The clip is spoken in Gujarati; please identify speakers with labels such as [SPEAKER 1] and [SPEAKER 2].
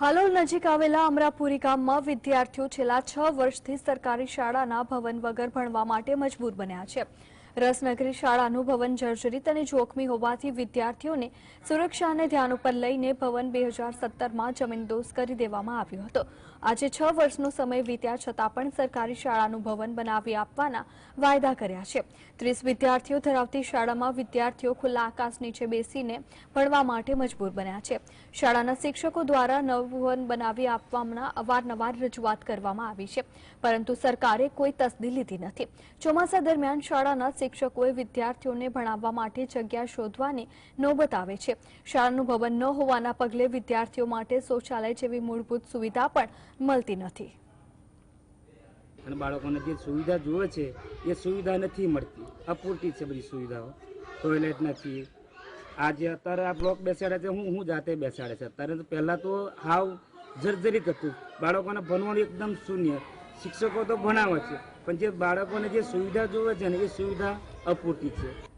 [SPEAKER 1] હાલોલ નજીક આવેલા અમરાપુરી ગામમાં વિદ્યાર્થીઓ છેલ્લા છ વર્ષથી સરકારી શાળાના ભવન વગર ભણવા માટે મજબૂર બન્યા છે. રસનગરી શાળાનું ભવન જર્જરિત અને જોખમી હોવાથી વિદ્યાર્થીઓને સુરક્ષાને ધ્યાન ઉપર લઈને ભવન બે હજાર સત્તરમાં કરી દેવામાં આવ્યો હતો. આજે છ વર્ષનો સમય વીત્યા છતાં પણ સરકારી શાળાનું ભવન બનાવી આપવાના વાયદા કર્યા છે. ત્રીસ વિદ્યાર્થીઓ ધરાવતી શાળામાં વિદ્યાર્થીઓ ખુલ્લા આકાશ નીચે બેસીને ભણવા માટે મજબૂર બન્યા છે. શાળાના શિક્ષકો દ્વારા નવું ભવન બનાવી આપવાના અવારનવાર રજૂઆત કરવામાં આવી છે. પરંતુ સરકારે કોઈ તસદી લીધી નથી. ચોમાસા દરમિયાન શાળાના શિક્ષકોએ વિદ્યાર્થીઓને ભણાવવા માટે જગ્યા શોધવાની નોબત આવે છે. શાળાનું ભવન ન હોવાના પગલે વિદ્યાર્થીઓ માટે શૌચાલય જેવી મૂળભૂત સુવિધા પણ મળતી નથી.
[SPEAKER 2] અને બાળકોને જે સુવિધા જુએ છે, એ સુવિધા નથી મળતી. અપૂરતી છે બધી સુવિધાઓ. ટોયલેટ નથી. આજે અત્યારે આ બ્લોક બેસાડે છે, હું હું જાતે બેસાડે છે. અત્યારે પહેલાં તો હાવ જર્જરિત હતું. બાળકોને ભણવાનું એકદમ શૂન્ય. શિક્ષકો તો ભણાવે છે. પણ જે બાળકોને જે સુવિધા જોવે છે ને, એ સુવિધા અપૂરતી છે.